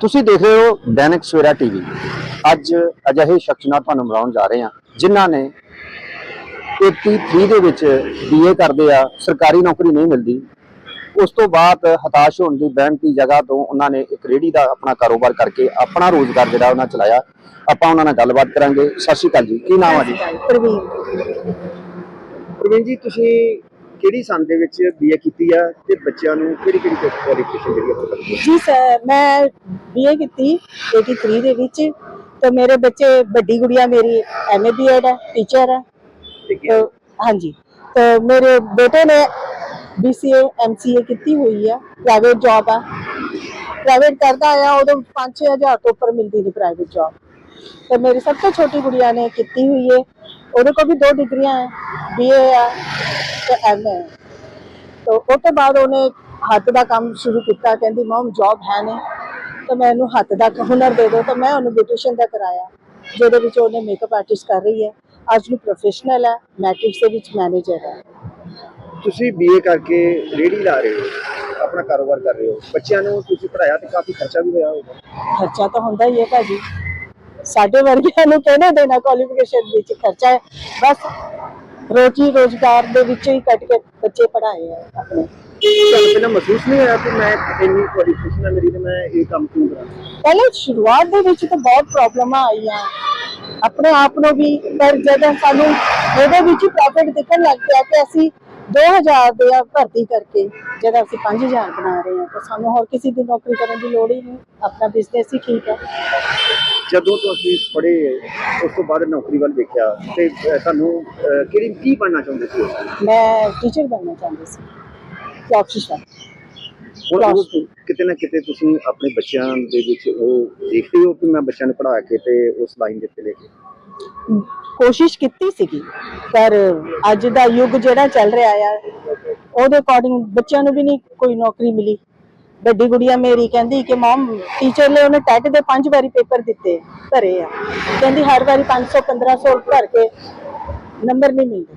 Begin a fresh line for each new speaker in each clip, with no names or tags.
ਤੁਸੀਂ ਦੇਖ ਰਹੇ ਹੋ ਦੈਨਿਕ ਸਵੇਰਾ ਟੀਵੀ। ਅੱਜ ਅਜਿਹੇ ਸ਼ਖਸ ਨਾਲ ਤੁਹਾਨੂੰ ਮਿਲਾਉਣ ਜਾ ਰਹੇ ਹਾਂ, ਜਿਨ੍ਹਾਂ ਨੇ 83 ਦੇ ਵਿੱਚ ਬੀਏ ਕਰਦੇ ਆ, ਸਰਕਾਰੀ ਨੌਕਰੀ ਨਹੀਂ ਮਿਲਦੀ। ਉਸ ਤੋਂ ਬਾਅਦ ਹਤਾਸ਼ ਹੋਣ ਦੀ ਬਹਿਮ ਦੀ ਜਗ੍ਹਾ ਤੋਂ ਉਹਨਾਂ ਨੇ ਇੱਕ ਰੇੜੀ ਦਾ ਆਪਣਾ ਕਾਰੋਬਾਰ ਕਰਕੇ ਆਪਣਾ ਰੋਜ਼ਗਾਰ ਜਿਹੜਾ ਉਹਨਾਂ ਚਲਾਇਆ। ਆਪਾਂ ਉਹਨਾਂ ਨਾਲ ਗੱਲਬਾਤ ਕਰਾਂਗੇ। ਸਤਿ ਸ਼੍ਰੀ ਅਕਾਲ ਜੀ। ਕੀ ਨਾਮ ਆ ਜੀ?
ਪ੍ਰਵੀਨ।
ਪ੍ਰਵੀਨ ਜੀ, ਤੁਸੀਂ ਕਿਹੜੀ ਸੰਨ ਦੇ ਵਿੱਚ ਬੀਏ ਕੀਤੀ ਆ ਤੇ ਬੱਚਿਆਂ ਨੂੰ ਕਿਹੜੀ ਕਿਹੜੀ ਕੁਆਲੀਫਿਕੇਸ਼ਨ ਜਿਹੜੀ ਆਪਾਂ ਕਰਦੇ
ਜੀ ਸਰ ਮੈਂ ਬੀਏ ਕੀਤੀ 83 ਦੇ ਵਿੱਚ ਤੇ ਮੇਰੇ ਬੱਚੇ ਵੱਡੀ ਗੁੜੀਆ ਮੇਰੀ ਐਮਏ ਬੀਐਡ ਹੈ ਟੀਚਰ ਹੈ। ਤੇ ਹਾਂਜੀ ਤੇ ਮੇਰੇ ਬੇਟੇ ਨੇ ਬੀਸੀਏ ਐਮਸੀਏ ਕੀਤੀ ਹੋਈ ਹੈ ਪ੍ਰਾਈਵੇਟ ਜੌਬ ਹੈ ਪ੍ਰਾਈਵੇਟ ਕਰਦਾ ਆ ਉਦੋਂ 5-6000 ਤੋਂ ਉੱਪਰ ਮਿਲਦੀ ਨਹੀਂ ਪ੍ਰਾਈਵੇਟ ਜੌਬ ਤੇ ਮੇਰੀ ਸਭ ਤੋਂ ਛੋਟੀ ਗੁੜੀਆ ਨੇ ਕੀਤੀ ਹੋਈ ਹੈ ਉਹਦੇ ਕੋਲ ਵੀ ਦੋ ਡਿਗਰੀਆਂ ਹੈ ਬੀਏ ਹੈ ਤੇ ਐਮਏ ਤੋ ਉਹ ਤੋਂ ਬਾਅਦ ਉਹਨੇ ਹੱਥ ਦਾ ਕੰਮ ਸ਼ੁਰੂ ਕੀਤਾ ਕਹਿੰਦੀ ਮਮ ਜੌਬ ਹੈ ਨਹੀਂ। ਤਾਂ ਮੈਂ ਇਹਨੂੰ ਹੱਥ ਦਾ ਹੁਨਰ ਦੇ ਦਿਓ ਤਾਂ ਮੈਂ ਉਹਨੂੰ ਬਿਊਟੀਸ਼ੀਅਨ ਦਾ ਕਰਾਇਆ ਜਿਹਦੇ ਵਿੱਚ ਉਹਨੇ ਮੇਕਅਪ ਆਰਟਿਸਟ ਕਰ ਰਹੀ ਹੈ ਅੱਜ ਨੂੰ ਪ੍ਰੋਫੈਸ਼ਨਲ ਹੈ ਮੈਟ੍ਰਿਕਸ ਦੇ ਵਿੱਚ ਮੈਨੇਜਰ ਹੈ
ਤੁਸੀਂ ਬੀਏ ਕਰਕੇ ਰੇੜੀ ਲਾ ਰਹੇ ਹੋ ਆਪਣਾ ਕਾਰੋਬਾਰ ਕਰ ਰਹੇ ਹੋ। ਬੱਚਿਆਂ ਨੂੰ ਤੁਸੀਂ ਪੜਾਇਆ ਤੇ ਕਾਫੀ ਖਰਚਾ ਵੀ ਹੋਇਆ ਹੋਊਗਾ।
ਖਰਚਾ ਤਾਂ ਹੁੰਦਾ ਹੀ ਹੈ ਭਾਜੀ। ਸਾਡੇ ਵਰਗਿਆਂ ਨੂੰ ਕਹਿੰਦੇ ਦੇਣਾ ਕੁਆਲੀਫਿਕੇਸ਼ਨ ਵਿੱਚ? ਖਰਚਾ ਹੈ। ਬਸ ਰੋਜੀ ਰੋਜ਼ਗਾਰ ਦੇ ਵਿੱਚ ਹੀ ਕੱਟ ਕੇ ਬੱਚੇ ਪੜਾਏ ਆ ਆਪਣੇ।
ਤੁਹਾਨੂੰ ਪਹਿਲਾਂ ਮਹਿਸੂਸ ਨਹੀਂ ਹੋਇਆ ਕਿ ਮੈਂ ਇੰਨੀ ਕੁਆਲੀਫਿਕੇਸ਼ਨ ਹੈ ਮੇਰੀ ਤੇ ਮੈਂ ਇਹ ਕੰਮ ਕਿਉਂ ਕਰਾਂ?
ਪਹਿਲੇ ਸ਼ੁਰੂਆਤ ਦੇ ਵਿੱਚ ਤਾਂ ਬਹੁਤ ਪ੍ਰੋਬਲਮਾਂ ਆਈਆਂ। ਆਪਣੇ ਆਪ ਨੂੰ ਵੀ ਪਰ ਜਦੋਂ ਸਾਨੂੰ ਉਹਦੇ ਵਿੱਚ ਪ੍ਰੋਫਿਟ ਦਿਖਣ ਲੱਗ ਪਿਆ ਕਿ ਅਸੀਂ 2000 ਦੇ ਆ ਭਰਤੀ ਕਰਕੇ ਜਦੋਂ ਅਸੀਂ 5000 ਬਣਾ ਰਹੇ ਹਾਂ ਤਾਂ ਸਾਨੂੰ ਹੋਰ ਕਿਸੇ ਦੀ ਨੌਕਰੀ ਕਰਨ ਦੀ ਲੋੜ ਹੀ ਨਹੀਂ। ਆਪਣਾ ਬਿਜ਼ਨਸ ਹੀ ਠੀਕ ਹੈ।
ਜਦੋਂ ਤੋਂ ਅਸੀਂ ਪੜ੍ਹੇ ਉਸ ਤੋਂ ਬਾਅਦ ਨੌਕਰੀ ਵੱਲ ਦੇਖਿਆ ਤੇ ਤੁਹਾਨੂੰ ਕਿਹੜੀ ਕੀ ਬਣਨਾ ਚਾਹੁੰਦੇ ਸੀ?
ਮੈਂ ਟੀਚਰ ਬਣਨਾ ਚਾਹੁੰਦੀ ਸੀ ਪ੍ਰੋਫੈਸਰ
ਹੁਣ ਕਿਤੇ ਨਾ ਕਿਤੇ ਤੁਸੀਂ ਆਪਣੇ ਬੱਚਿਆਂ ਦੇ ਵਿੱਚ ਉਹ ਦੇਖਦੇ ਹੋ ਕਿ ਮੈਂ ਬੱਚਿਆਂ ਨੂੰ ਪੜ੍ਹਾ ਕੇ ਤੇ ਉਸ ਲਾਈਨ ਦੇ ਉੱਤੇ ਲੈ ਕੇ?
ਕੋਸ਼ਿਸ਼ ਕੀਤੀ ਸੀਗੀ ਪਰ ਅੱਜ ਦਾ ਯੁੱਗ ਜਿਹੜਾ ਚੱਲ ਰਿਹਾ ਆ ਉਹਦੇ ਅਕੋਰਡਿੰਗ ਬੱਚਿਆਂ ਨੂੰ ਵੀ ਨਹੀਂ ਕੋਈ ਨੌਕਰੀ ਮਿਲੀ। ਵੱਡੀ ਗੁੜੀਆ ਮੇਰੀ ਕਹਿੰਦੀ ਕਿ ਮਮ ਟੀਚਰ ਨੇ ਉਹਨੇ ਟੈਟ ਦੇ ਪੰਜ ਵਾਰੀ ਪੇਪਰ ਦਿੱਤੇ ਭਰੇ ਆ। ਕਹਿੰਦੀ ਹਰ ਵਾਰੀ 500 1500 ਭਰ ਕੇ ਨੰਬਰ ਨਹੀਂ ਮਿਲਦੇ।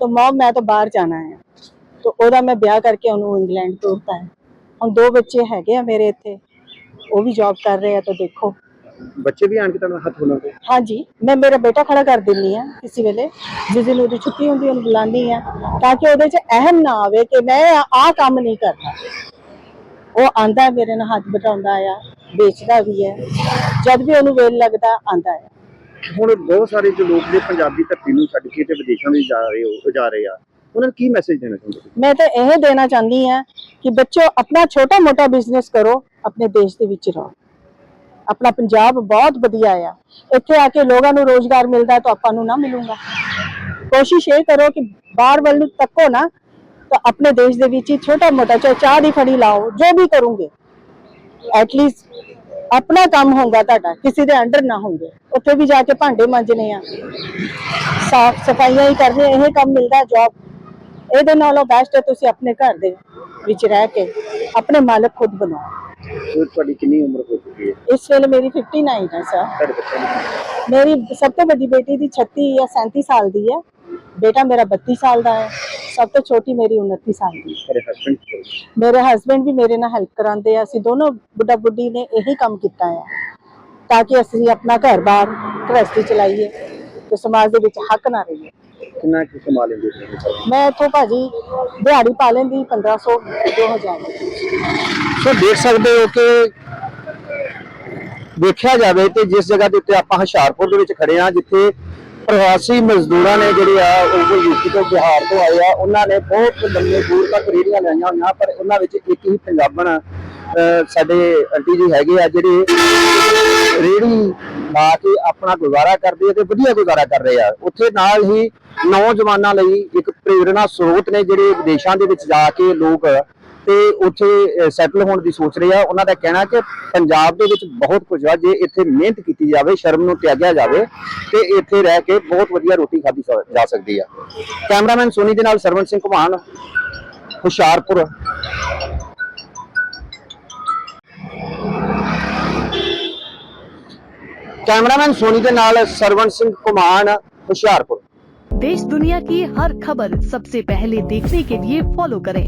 ਤਾਂ ਮਮ ਮੈਂ ਤਾਂ ਬਾਹਰ ਜਾਣਾ ਹੈ ਤਾਂ ਉਹਦਾ ਮੈਂ ਵਿਆਹ ਕਰਕੇ ਉਹਨੂੰ ਇੰਗਲੈਂਡ ਤੋਰਤਾ ਹੈ। ਹੁਣ ਦੋ ਬੱਚੇ ਹੈਗੇ ਆ ਮੇਰੇ ਇੱਥੇ। ਉਹ ਵੀ ਜੌਬ ਕਰ ਰਹੇ ਆ ਤਾਂ ਦੇਖੋ।
ਬੱਚੇ ਵੀ ਆਣ ਕੇ ਤੁਹਾਨੂੰ ਹੱਥ ਦੇ
ਹਾਂਜੀ ਮੈਂ ਮੇਰਾ ਬੇਟਾ ਖੜਾ ਕਰ ਦਿੰਨੀ ਆ ਕਿਸੇ ਵੇਲੇ। ਜਿਸ ਦਿਨ ਉਹਦੀ ਛੁੱਟੀ ਹੁੰਦੀ ਉਹਨੂੰ ਬੁਲਾਉਂਦੀ ਆ ਤਾਂ ਕਿ ਉਹਦੇ 'ਚ ਅਹਿਮ ਨਾ ਆਵੇ ਕਿ ਮੈਂ ਆਹ ਕੰਮ ਨਹੀਂ ਕਰਨਾ। ਉਹ ਆਂਦਾ ਮੇਰੇ ਨਾਲ ਹੱਥ ਬਟਾਉਂਦਾ ਆ ਵੇਚਦਾ ਵੀ ਹੈ। ਜਦ ਵੀ ਉਹਨੂੰ ਵੇਲ ਲੱਗਦਾ ਆਂਦਾ ਹੈ।
ਹੁਣ ਬਹੁਤ ਸਾਰੇ ਜੋ ਲੋਕ ਨੇ ਪੰਜਾਬੀ ਧਰਤੀ ਨੂੰ ਛੱਡ ਕੇ ਤੇ ਵਿਦੇਸ਼ਾਂ ਵਿੱਚ ਜਾ ਰਹੇ ਹੋ ਜਾ ਰਹੇ ਆ। ਉਹਨਾਂ ਨੂੰ ਕੀ ਮੈਸੇਜ ਦੇਣਾ ਚਾਹੁੰਦੇ ਹੋ?
ਮੈਂ ਤਾਂ ਇਹ ਦੇਣਾ ਚਾਹੁੰਦੀ ਆ ਕਿ ਬੱਚੋ ਆਪਣਾ ਛੋਟਾ ਮੋਟਾ ਬਿਜ਼ਨਸ ਕਰੋ ਆਪਣੇ ਦੇਸ਼ ਦੇ ਵਿੱਚ ਰਹੋ। ਆਪਣਾ ਪੰਜਾਬ ਬਹੁਤ ਵਧੀਆ ਆ। ਇੱਥੇ ਆ ਕੇ ਲੋਕਾਂ ਨੂੰ ਰੋਜ਼ਗਾਰ ਮਿਲਦਾ ਤਾਂ ਆਪਾਂ ਨੂੰ ਨਾ ਮਿਲੂਗਾ। ਕੋਸ਼ਿਸ਼ ਇਹ ਕਰੋ ਕਿ ਬਾਹਰ ਵੱਲ ਨੂੰ ਤੱਕੋ ਨਾ ਆਪਣੇ ਦੇਸ਼ ਦੇ ਵਿੱਚ ਹੀ ਛੋਟਾ ਮੋਟਾ ਚਾਹੇ ਚਾਹ ਦੀ ਫੜੀ ਲਾਓ ਜੋ ਵੀ ਕਰੋਗੇ ਐਟਲੀਸਟ ਆਪਣਾ ਕੰਮ ਹੋਊਗਾ ਤੁਹਾਡਾ ਕਿਸੇ ਦੇ ਅੰਡਰ ਨਾ ਹੋਵੇ ਉੱਥੇ ਵੀ ਜਾ ਕੇ ਭਾਂਡੇ ਮਾਂਜਣੇ ਆ। ਸਾਫ਼ ਸਫਾਈਆਂ ਹੀ ਕਰਨੇ ਇਹ ਕੰਮ ਮਿਲਦਾ ਜੌਬ ਇਹਦੇ ਨਾਲੋਂ ਬੈਸਟ ਹੈ ਤੁਸੀਂ ਆਪਣੇ ਘਰ ਦੇ ਵਿੱਚ ਰਹਿ ਕੇ ਆਪਣੇ ਮਾਲਕ ਖੁਦ ਬਣਾਓ
ਸੋ ਤੁਹਾਡੀ ਕਿੰਨੀ ਉਮਰ ਹੋ ਚੁੱਕੀ ਹੈ?
ਇਸ ਵੇਲੇ ਮੇਰੀ 59 ਹੈ ਸਰ ਮੇਰੀ ਸਭ ਤੋਂ ਵੱਡੀ ਬੇਟੀ ਦੀ 36 ਜਾਂ 37 ਸਾਲ ਦੀ ਹੈ। ਬੇਟਾ ਮੇਰਾ 32 ਸਾਲ ਦਾ ਹੈ। ਸਭ ਤੋਂ ਛੋਟੀ ਮੇਰੀ 29 ਸਾਲ ਦੀ।
ਹਸਬੰਡ
ਮੇਰੇ ਹਸਬੰਡ ਵੀ ਮੇਰੇ ਨਾਲ ਹੈਲਪ ਕਰਾਉਂਦੇ ਆ। ਅਸੀਂ ਦੋਨੋਂ ਬੁੱਢਾ ਬੁੱਢੀ ਨੇ ਇਹੀ ਕੰਮ ਕੀਤਾ ਹੈ ਤਾਂ ਕਿ ਅਸੀਂ ਆਪਣਾ ਘਰ-ਬਾਰ ਗ੍ਰਸਤੀ ਚਲਾਈਏ ਤੇ ਸਮਾਜ ਦੇ ਵਿੱਚ ਹੱਕ ਨਾ ਰਹੀਏ।
ਕਿੰਨਾ ਕੁ ਕਮਾ ਲੈਂਦੇ?
ਮੈਂ ਇੱਥੋਂ ਭਾਜੀ ਦਿਹਾੜੀ ਪਾ ਲੈਂਦੀ 1500 2000
ਸੋ ਦੇਖ ਸਕਦੇ ਹੋ ਕਿ ਦੇਖਿਆ ਜਾਵੇ ਤੇ ਜਿਸ ਜਗ੍ਹਾ ਦੇ ਉੱਤੇ ਆਪਾਂ ਹੁਸ਼ਿਆਰਪੁਰ ਦੇ ਵਿੱਚ ਖੜੇ ਆ ਜਿੱਥੇ ਪ੍ਰਵਾਸੀ ਮਜ਼ਦੂਰਾਂ ਨੇ ਜਿਹੜੇ ਆ ਉਹ ਯੂਪੀ ਤੋਂ ਬਿਹਾਰ ਤੋਂ ਆਏ ਆ। ਉਹਨਾਂ ਨੇ ਬਹੁਤ ਲੰਮੇ ਦੂਰ ਤੱਕ ਰੇੜੀਆਂ ਲਾਈਆਂ ਹੋਈਆਂ ਪਰ ਉਹਨਾਂ ਵਿੱਚ ਇੱਕ ਹੀ ਪੰਜਾਬਣ ਅਹ, ਸਾਡੇ ਆਂਟੀ ਜੀ ਹੈਗੇ ਆ ਜਿਹੜੇ ਰੇੜੀ ਲਾ ਕੇ ਆਪਣਾ ਗੁਜ਼ਾਰਾ ਕਰਦੇ ਆ ਤੇ ਵਧੀਆ ਗੁਜ਼ਾਰਾ ਕਰ ਰਹੇ ਆ। ਉੱਥੇ ਨਾਲ ਹੀ ਨੌਜਵਾਨਾਂ ਲਈ ਇੱਕ ਪ੍ਰੇਰਣਾ ਸਰੋਤ ਨੇ ਜਿਹੜੇ ਵਿਦੇਸ਼ਾਂ ਦੇ ਵਿੱਚ ਜਾ ਕੇ ਲੋਕ ਤੇ ਉੱਥੇ ਸੈਟਲ ਹੋਣ ਦੀ ਸੋਚ ਰਹੇ ਆ ਉਹਨਾਂ ਦਾ ਕਹਿਣਾ ਕਿ ਪੰਜਾਬ ਦੇ ਵਿੱਚ ਬਹੁਤ ਕੁਝ ਆ ਜੇ ਇੱਥੇ ਮਿਹਨਤ ਕੀਤੀ ਜਾਵੇ ਸ਼ਰਮ ਨੂੰ ਤਿਆਗਿਆ ਜਾਵੇ ਤੇ ਇੱਥੇ ਰਹਿ ਕੇ ਬਹੁਤ ਵਧੀਆ ਰੋਟੀ ਖਾਧੀ ਸ- ਜਾ ਸਕਦੀ ਆ ਕੈਮਰਾਮੈਨ ਸੋਨੀ ਦੇ ਨਾਲ ਸਰਵਨ ਸਿੰਘ ਘੁਮਾਨ ਹੁਸ਼ਿਆਰਪੁਰ ਕੈਮਰਾਮੈਨ ਸੋਨੀ ਦੇ ਨਾਲ ਸਰਵਨ ਸਿੰਘ ਘੁਮਾਨ ਹੁਸ਼ਿਆਰਪੁਰ
देश दुनिया की हर खबर सबसे पहले देखने के लिए फॉलो करें